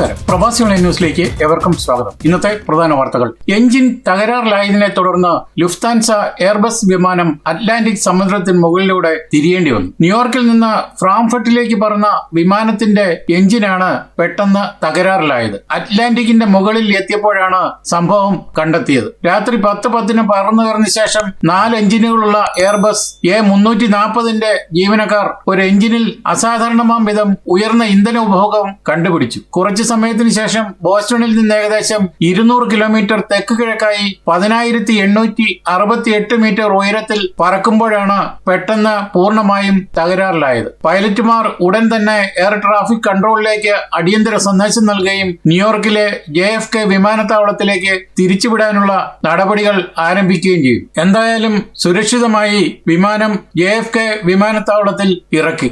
നമസ്കാരം. പ്രവാസി ഓൺലൈൻ ന്യൂസിലേക്ക് എവർക്കും സ്വാഗതം. ഇന്നത്തെ പ്രധാന വാർത്തകൾ. എഞ്ചിൻ തകരാറിലായതിനെ തുടർന്ന് ലുഫ്താൻസ എയർബസ് വിമാനം അറ്റ്ലാന്റിക് സമുദ്രത്തിന് മുകളിലൂടെ തിരിയേണ്ടി വന്നു. ന്യൂയോർക്കിൽ നിന്ന് ഫ്രാങ്ക്ഫർട്ടിലേക്ക് പറന്ന വിമാനത്തിന്റെ എഞ്ചിനാണ് പെട്ടെന്ന് തകരാറിലായത്. അറ്റ്ലാന്റിക്കിന്റെ മുകളിൽ എത്തിയപ്പോഴാണ് സംഭവം കണ്ടെത്തിയത്. രാത്രി പത്ത് പത്തിന് പറന്നു കയറിന് ശേഷം നാല് എഞ്ചിനുകളുള്ള എയർബസ് എ മുന്നൂറ്റി നാൽപ്പതിന്റെ ജീവനക്കാർ ഒരു എഞ്ചിനിൽ അസാധാരണമാം വിധം ഉയർന്ന ഇന്ധന ഉപഭോഗം കണ്ടുപിടിച്ചു. കുറച്ചു സമയത്തിന് ശേഷം ബോസ്റ്റണിൽ നിന്ന് ഏകദേശം ഇരുന്നൂറ് കിലോമീറ്റർ തെക്ക് കിഴക്കായി പതിനായിരത്തി എണ്ണൂറ്റി അറുപത്തി എട്ട് മീറ്റർ ഉയരത്തിൽ പറക്കുമ്പോഴാണ് പെട്ടെന്ന് പൂർണമായും തകരാറിലായത്. പൈലറ്റുമാർ ഉടൻ തന്നെ എയർ ട്രാഫിക് കൺട്രോളിലേക്ക് അടിയന്തര സന്ദേശം നൽകുകയും ന്യൂയോർക്കിലെ ജെ എഫ് കെ വിമാനത്താവളത്തിലേക്ക് തിരിച്ചുവിടാനുള്ള നടപടികൾ ആരംഭിക്കുകയും ചെയ്യും. എന്തായാലും സുരക്ഷിതമായി വിമാനം ജെ എഫ് കെ വിമാനത്താവളത്തിൽ ഇറക്കി.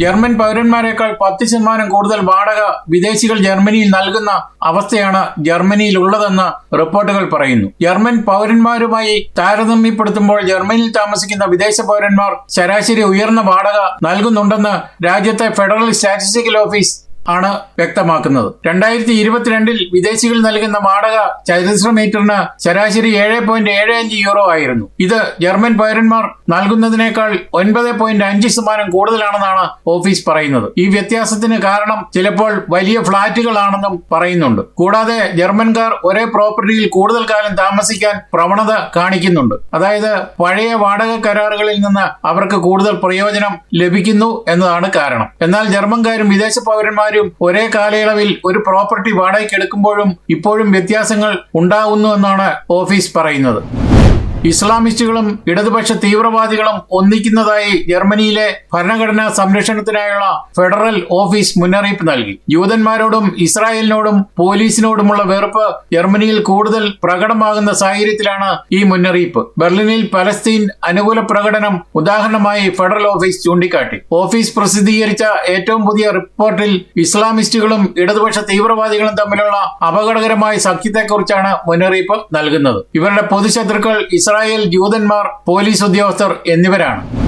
ജർമ്മൻ പൗരന്മാരെക്കാൾ പത്ത് ശതമാനം കൂടുതൽ വാടക വിദേശികൾ ജർമ്മനിയിൽ നൽകുന്ന അവസ്ഥയാണ് ജർമ്മനിയിൽ ഉള്ളതെന്ന് റിപ്പോർട്ടുകൾ പറയുന്നു. ജർമ്മൻ പൗരന്മാരുമായി താരതമ്യപ്പെടുത്തുമ്പോൾ ജർമ്മനിയിൽ താമസിക്കുന്ന വിദേശ പൗരന്മാർ ശരാശരി ഉയർന്ന വാടക നൽകുന്നുണ്ടെന്ന് രാജ്യത്തെ ഫെഡറൽ സ്റ്റാറ്റിസ്റ്റിക്കൽ ഓഫീസ് ആണ് വ്യക്തമാക്കുന്നത്. രണ്ടായിരത്തി ഇരുപത്തിരണ്ടിൽ വിദേശികൾ നൽകുന്ന വാടക ചരിത്ര മീറ്ററിന് ശരാശരി ഏഴ് പോയിന്റ് ഏഴ് അഞ്ച് യൂറോ ആയിരുന്നു. ഇത് ജർമ്മൻ പൗരന്മാർ നൽകുന്നതിനേക്കാൾ ഒൻപത് പോയിന്റ് അഞ്ച് ശതമാനം കൂടുതലാണെന്നാണ് ഓഫീസ് പറയുന്നത്. ഈ വ്യത്യാസത്തിന് കാരണം ചിലപ്പോൾ വലിയ ഫ്ളാറ്റുകളാണെന്നും പറയുന്നുണ്ട്. കൂടാതെ ജർമ്മൻകാർ ഒരേ പ്രോപ്പർട്ടിയിൽ കൂടുതൽ കാലം താമസിക്കാൻ പ്രവണത കാണിക്കുന്നുണ്ട്. അതായത് പഴയ വാടക കരാറുകളിൽ നിന്ന് അവർക്ക് കൂടുതൽ പ്രയോജനം ലഭിക്കുന്നു എന്നതാണ് കാരണം. എന്നാൽ ജർമ്മൻകാരും വിദേശ പൗരന്മാരും ഒരേ കാലയളവിൽ ഒരു പ്രോപ്പർട്ടി വാടകയ്ക്ക് എടുക്കുമ്പോഴും ഇപ്പോഴും വ്യത്യാസങ്ങൾ ഉണ്ടാകുന്നു എന്നാണ് ഓഫീസ് പറയുന്നത്. ഇസ്ലാമിസ്റ്റുകളും ഇടതുപക്ഷ തീവ്രവാദികളും ഒന്നിക്കുന്നതായി ജർമ്മനിയിലെ ഭരണഘടനാ സംരക്ഷണത്തിനായുള്ള ഫെഡറൽ ഓഫീസ് മുന്നറിയിപ്പ് നൽകി. യൂതന്മാരോടും ഇസ്രായേലിനോടും പോലീസിനോടുമുള്ള വെറുപ്പ് ജർമ്മനിയിൽ കൂടുതൽ പ്രകടമാകുന്ന സാഹചര്യത്തിലാണ് ഈ മുന്നറിയിപ്പ്. ബെർലിനിൽ പലസ്തീൻ അനുകൂല പ്രകടനം ഉദാഹരണമായി ഫെഡറൽ ഓഫീസ് ചൂണ്ടിക്കാട്ടി. ഓഫീസ് പ്രസിദ്ധീകരിച്ച ഏറ്റവും പുതിയ റിപ്പോർട്ടിൽ ഇസ്ലാമിസ്റ്റുകളും ഇടതുപക്ഷ തീവ്രവാദികളും തമ്മിലുള്ള അപകടകരമായ സഖ്യത്തെക്കുറിച്ചാണ് മുന്നറിയിപ്പ് നൽകുന്നത്. ഇവരുടെ പൊതുശത്രുക്കൾ ജൂതന്മാർ പോലീസ് ഉദ്യോഗസ്ഥർ എന്നിവരാണ്.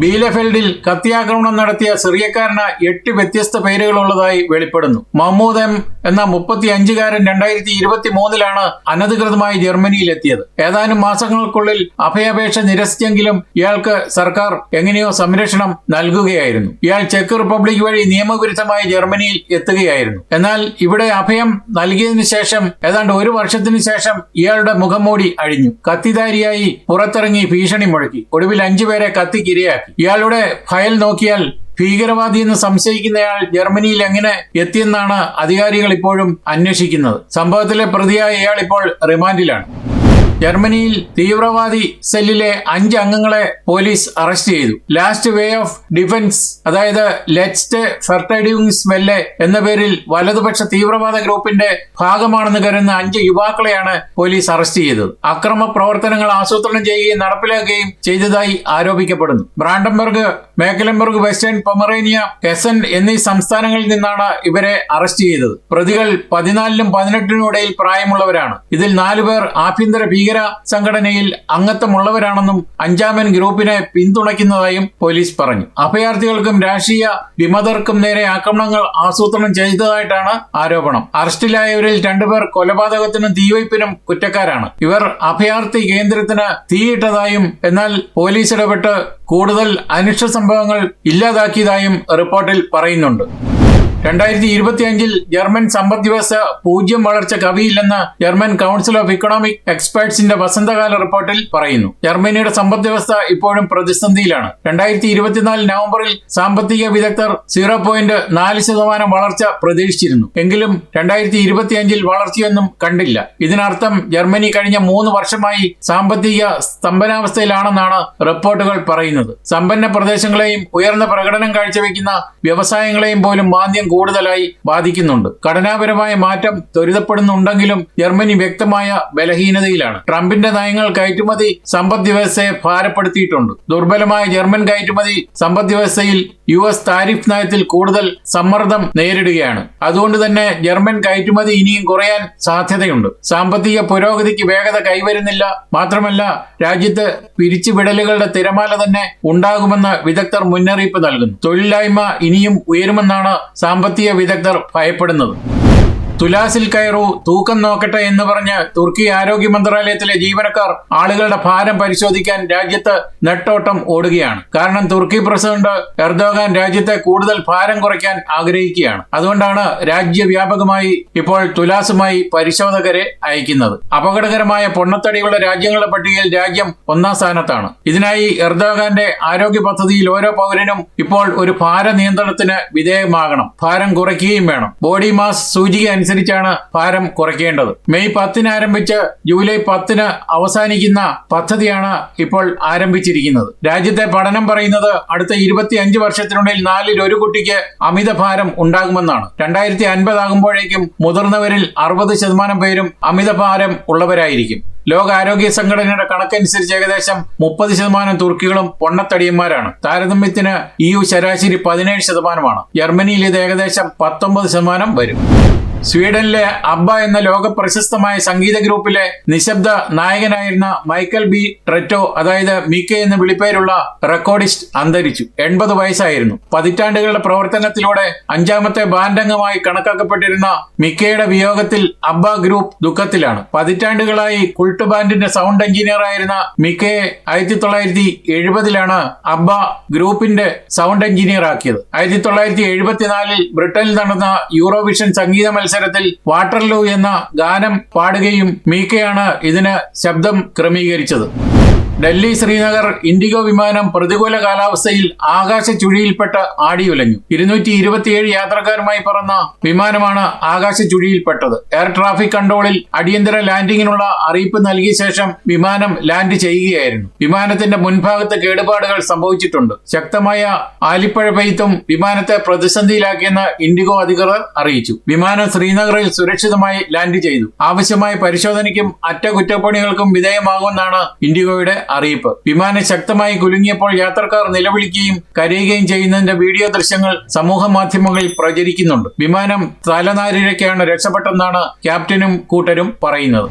ബീലഫെൽഡിൽ കത്തിയാക്രമണം നടത്തിയ സിറിയക്കാരന് എട്ട് വ്യത്യസ്ത പേരുകളുള്ളതായി വെളിപ്പെടുന്നു. മഹ്മൂദ് എം എന്ന മുപ്പത്തി അഞ്ചുകാരൻ രണ്ടായിരത്തി ഇരുപത്തി മൂന്നിലാണ് അനധികൃതമായി ജർമ്മനിയിൽ എത്തിയത് ഏതാനും മാസങ്ങൾക്കുള്ളിൽ അഭയാപേക്ഷ നിരസിച്ചെങ്കിലും ഇയാൾക്ക് സർക്കാർ എങ്ങനെയോ സംരക്ഷണം നൽകുകയായിരുന്നു. ഇയാൾ ചെക്ക് റിപ്പബ്ലിക് വഴി നിയമവിരുദ്ധമായി ജർമ്മനിയിൽ എത്തുകയായിരുന്നു. എന്നാൽ ഇവിടെ അഭയം നൽകിയതിനു ശേഷം ഏതാണ്ട് ഒരു വർഷത്തിനു ശേഷം ഇയാളുടെ മുഖംമൂടി അഴിഞ്ഞു. കത്തിധാരിയായി പുറത്തിറങ്ങി ഭീഷണി മുഴക്കി. ഒടുവിൽ അഞ്ചുപേരെ കത്തിക്കിരയാക്കി. ഇയാളുടെ ഫയൽ നോക്കിയാൽ ഭീകരവാദി എന്ന് സംശയിക്കുന്നയാൾ ജർമ്മനിയിൽ എങ്ങനെ എത്തിയെന്നാണ് അധികാരികൾ ഇപ്പോഴും അന്വേഷിക്കുന്നത്. സംഭവത്തിലെ പ്രതിയായ ഇയാൾ ഇപ്പോൾ റിമാൻഡിലാണ്. ജർമ്മനിയിൽ തീവ്രവാദി സെല്ലിലെ അഞ്ച് അംഗങ്ങളെ പോലീസ് അറസ്റ്റ് ചെയ്തു. ലാസ്റ്റ് വേ ഓഫ് ഡിഫൻസ് അതായത് ലെറ്റ്സ്റ്റ് ഫെർട്ടൈഡിംഗ് സ്മെല്ല് എന്ന പേരിൽ വലതുപക്ഷ തീവ്രവാദ ഗ്രൂപ്പിന്റെ ഭാഗമാണെന്ന് കരുതുന്ന അഞ്ച് യുവാക്കളെയാണ് പോലീസ് അറസ്റ്റ് ചെയ്തത്. അക്രമ പ്രവർത്തനങ്ങൾ ആസൂത്രണം ചെയ്യുകയും നടപ്പിലാക്കുകയും ചെയ്തതായി ആരോപിക്കപ്പെടുന്നു. ബ്രാൻഡംബർഗ് മേക്കലംബർഗ് വെസ്റ്റേൺ പൊമറേനിയ കെസൻ എന്നീ സംസ്ഥാനങ്ങളിൽ നിന്നാണ് ഇവരെ അറസ്റ്റ് ചെയ്തത്. പ്രതികൾ പതിനാലിനും പതിനെട്ടിനും ഇടയിൽ പ്രായമുള്ളവരാണ്. ഇതിൽ നാലുപേർ ആഭ്യന്തര ഭീകര സംഘടനയിൽ അംഗത്വമുള്ളവരാണെന്നും അഞ്ചാമൻ ഗ്രൂപ്പിനെ പിന്തുണയ്ക്കുന്നതായും പോലീസ് പറഞ്ഞു. അഭയാർത്ഥികൾക്കും രാഷ്ട്രീയ വിമതർക്കും നേരെ ആക്രമണങ്ങൾ ആസൂത്രണം ചെയ്തതായിട്ടാണ് ആരോപണം. അറസ്റ്റിലായവരിൽ രണ്ടുപേർ കൊലപാതകത്തിനും തീവയ്പ്പിനും കുറ്റക്കാരാണ്. ഇവർ അഭയാർത്ഥി കേന്ദ്രത്തിന് തീയിട്ടതായും എന്നാൽ പോലീസ് ഇടപെട്ട് കൂടുതൽ അനിഷ്ട സംഭവങ്ങൾ ഇല്ലാതാക്കിയതായും റിപ്പോർട്ടിൽ പറയുന്നുണ്ട്. രണ്ടായിരത്തി ഇരുപത്തിയഞ്ചിൽ ജർമ്മൻ സമ്പദ് വ്യവസ്ഥ പൂജ്യം വളർച്ച കവിയില്ലെന്ന് ജർമ്മൻ കൗൺസിൽ ഓഫ് ഇക്കണോമിക് എക്സ്പേർട്സിന്റെ വസന്തകാല റിപ്പോർട്ടിൽ പറയുന്നു. ജർമ്മനിയുടെ സമ്പദ് വ്യവസ്ഥ ഇപ്പോഴും പ്രതിസന്ധിയിലാണ്. രണ്ടായിരത്തി ഇരുപത്തിനാല് നവംബറിൽ സാമ്പത്തിക വിദഗ്ധർ സീറോ പോയിന്റ് നാല് ശതമാനം വളർച്ച പ്രതീക്ഷിച്ചിരുന്നു. എങ്കിലും രണ്ടായിരത്തി ഇരുപത്തിയഞ്ചിൽ വളർച്ചയൊന്നും കണ്ടില്ല. ഇതിനർത്ഥം ജർമ്മനി കഴിഞ്ഞ മൂന്ന് വർഷമായി സാമ്പത്തിക സ്തംഭനാവസ്ഥയിലാണെന്നാണ് റിപ്പോർട്ടുകൾ പറയുന്നത്. സമ്പന്ന പ്രദേശങ്ങളെയും ഉയർന്ന പ്രകടനം കാഴ്ചവെക്കുന്ന വ്യവസായങ്ങളെയും പോലും മാന്ദ്യം കൂടുതലായി ബാധിക്കുന്നുണ്ട്. ഘടനാപരമായ മാറ്റം ത്വരിതപ്പെടുന്നുണ്ടെങ്കിലും ജർമ്മനി വ്യക്തമായ ബലഹീനതയിലാണ്. ട്രംപിന്റെ നയങ്ങൾ കയറ്റുമതി സമ്പദ് വ്യവസ്ഥയെ ഭാരപ്പെടുത്തിയിട്ടുണ്ട്. ദുർബലമായ ജർമ്മൻ കയറ്റുമതി സമ്പദ് വ്യവസ്ഥയിൽ യു എസ് താരിഫ് നയത്തിൽ കൂടുതൽ സമ്മർദ്ദം നേരിടുകയാണ്. അതുകൊണ്ട് തന്നെ ജർമ്മൻ കയറ്റുമതി ഇനിയും കുറയാൻ സാധ്യതയുണ്ട്. സാമ്പത്തിക പുരോഗതിക്ക് വേഗത കൈവരുന്നില്ല. മാത്രമല്ല രാജ്യത്ത് പിരിച്ചുവിടലുകളുടെ തിരമാല തന്നെ ഉണ്ടാകുമെന്ന് വിദഗ്ധർ മുന്നറിയിപ്പ് നൽകുന്നു. തൊഴിലില്ലായ്മ ഇനിയും ഉയരുമെന്നാണ് സാമ്പത്തിക സാമ്പത്തിക വിദഗ്ധർ ഭയപ്പെടുന്നത്. തുലാസിൽ കയറു തൂക്കം നോക്കട്ടെ എന്ന് പറഞ്ഞ് തുർക്കി ആരോഗ്യ മന്ത്രാലയത്തിലെ ജീവനക്കാർ ആളുകളുടെ ഭാരം പരിശോധിക്കാൻ രാജ്യത്ത് നെട്ടോട്ടം ഓടുകയാണ്. കാരണം തുർക്കി പ്രസിഡന്റ് എർദോഗാൻ രാജ്യത്തെ കൂടുതൽ ഭാരം കുറയ്ക്കാൻ ആഗ്രഹിക്കുകയാണ്. അതുകൊണ്ടാണ് രാജ്യവ്യാപകമായി ഇപ്പോൾ തുലാസുമായി പരിശോധകരെ അയക്കുന്നത്. അപകടകരമായ പൊണ്ണത്തടിയുള്ള രാജ്യങ്ങളുടെ പട്ടികയിൽ രാജ്യം ഒന്നാം സ്ഥാനത്താണ്. ഇതിനായി എർദോഗാന്റെ ആരോഗ്യ പദ്ധതിയിൽ ഓരോ പൗരനും ഇപ്പോൾ ഒരു ഭാര നിയന്ത്രണത്തിന് വിധേയമാകണം. ഭാരം കുറയ്ക്കുകയും വേണം. ബോഡി മാസ് സൂചിക അനുസരിച്ചാണ് ഭാരം കുറയ്ക്കേണ്ടത്. മെയ് പത്തിന് ആരംഭിച്ച് ജൂലൈ പത്തിന് അവസാനിക്കുന്ന പദ്ധതിയാണ് ഇപ്പോൾ ആരംഭിച്ചിരിക്കുന്നത്. രാജ്യത്തെ പഠനം പറയുന്നത് അടുത്ത ഇരുപത്തി അഞ്ച് വർഷത്തിനുള്ളിൽ നാലിൽ ഒരു കുട്ടിക്ക് അമിത ഭാരം ഉണ്ടാകുമെന്നാണ്. രണ്ടായിരത്തി അൻപതാകുമ്പോഴേക്കും മുതിർന്നവരിൽ അറുപത് ശതമാനം പേരും അമിത ഭാരം ഉള്ളവരായിരിക്കും. ലോകാരോഗ്യ സംഘടനയുടെ കണക്കനുസരിച്ച് ഏകദേശം മുപ്പത് ശതമാനം തുർക്കികളും പൊണ്ണത്തടിയന്മാരാണ്. താരതമ്യത്തിന് ഇ യു ശരാശരി പതിനേഴ് ശതമാനമാണ്. ജർമ്മനിയിൽ ഇത് ഏകദേശം പത്തൊമ്പത് ശതമാനം വരും. സ്വീഡനിലെ അബ്ബ എന്ന ലോക പ്രശസ്തമായ സംഗീത ഗ്രൂപ്പിലെ നിശബ്ദ നായകനായിരുന്ന മൈക്കൽ ബി. ട്രെറ്റോ അതായത് മിക്കെ എന്ന് വിളിപ്പേരുള്ള റെക്കോർഡിസ്റ്റ് അന്തരിച്ചു. എൺപത് വയസ്സായിരുന്നു. പതിറ്റാണ്ടുകളുടെ പ്രവർത്തനത്തിലൂടെ അഞ്ചാമത്തെ ബാൻഡംഗമായി കണക്കാക്കപ്പെട്ടിരുന്ന മിക്കയുടെ വിയോഗത്തിൽ അബ്ബ ഗ്രൂപ്പ് ദുഃഖത്തിലാണ്. പതിറ്റാണ്ടുകളായി കുൾട്ട് ബാൻഡിന്റെ സൗണ്ട് എഞ്ചിനീയർ ആയിരുന്ന മിക്കയെ ആയിരത്തി തൊള്ളായിരത്തി എഴുപതിലാണ് അബ്ബ ഗ്രൂപ്പിന്റെ സൗണ്ട് എഞ്ചിനീയർ ആക്കിയത്. ആയിരത്തി തൊള്ളായിരത്തി എഴുപത്തിനാലിൽ ബ്രിട്ടനിൽ നടന്ന യൂറോവിഷൻ സംഗീത മത്സരത്തിൽ വാട്ടർലൂ എന്ന ഗാനം പാടുകയും മീക്കയാണ് ഇതിന് ശബ്ദം ക്രമീകരിച്ചത്. ഡൽഹി ശ്രീനഗർ ഇൻഡിഗോ വിമാനം പ്രതികൂല കാലാവസ്ഥയിൽ ആകാശ ചുഴിയിൽപ്പെട്ട് ആടിയുലഞ്ഞു. ഇരുന്നൂറ്റി ഇരുപത്തിയേഴ് യാത്രക്കാരുമായി പറന്ന വിമാനമാണ് ആകാശ ചുഴിയിൽപ്പെട്ടത് എയർ ട്രാഫിക് കൺട്രോളിൽ അടിയന്തര ലാൻഡിങ്ങിനുള്ള അറിയിപ്പ് നൽകിയ ശേഷം വിമാനം ലാൻഡ് ചെയ്യുകയായിരുന്നു. വിമാനത്തിന്റെ മുൻഭാഗത്ത് കേടുപാടുകൾ സംഭവിച്ചിട്ടുണ്ട്. ശക്തമായ ആലിപ്പഴ പെയ്ത്തും വിമാനത്തെ പ്രതിസന്ധിയിലാക്കിയെന്ന് ഇൻഡിഗോ അധികൃതർ അറിയിച്ചു. വിമാനം ശ്രീനഗറിൽ സുരക്ഷിതമായി ലാൻഡ് ചെയ്തു. ആവശ്യമായ പരിശോധനയ്ക്കും അറ്റകുറ്റപ്പണികൾക്കും വിധേയമാകുമെന്നാണ് ഇൻഡിഗോയുടെ അറിയിപ്പ്. വിമാനം ശക്തമായി കുലുങ്ങിയപ്പോൾ യാത്രക്കാർ നിലവിളിക്കുകയും കരയുകയും ചെയ്യുന്നതിന്റെ വീഡിയോ ദൃശ്യങ്ങൾ സമൂഹ മാധ്യമങ്ങളിൽ പ്രചരിക്കുന്നുണ്ട്. വിമാനം തലനാരിഴയ്ക്കാണ് രക്ഷപ്പെട്ടെന്നാണ് ക്യാപ്റ്റനും കൂട്ടരും പറയുന്നത്.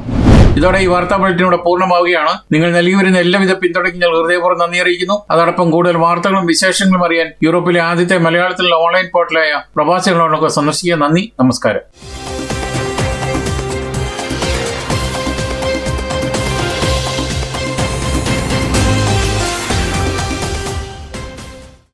ഇതോടെ ഈ വാർത്താ ബുള്ളറ്റിനൂടെ പൂർണമാവുകയാണ്. നിങ്ങൾ നൽകി വരുന്ന എല്ലാവിധ പിന്തുണയ്ക്കും ഹൃദയപൂർവം നന്ദി അറിയിക്കുന്നു. അതോടൊപ്പം കൂടുതൽ വാർത്തകളും വിശേഷങ്ങളും അറിയാൻ യൂറോപ്പിലെ ആദ്യത്തെ മലയാളത്തിലുള്ള ഓൺലൈൻ പോർട്ടലായ പ്രവാസികളോടൊക്കെ സന്ദർശിക്കുക. നന്ദി. നമസ്കാരം.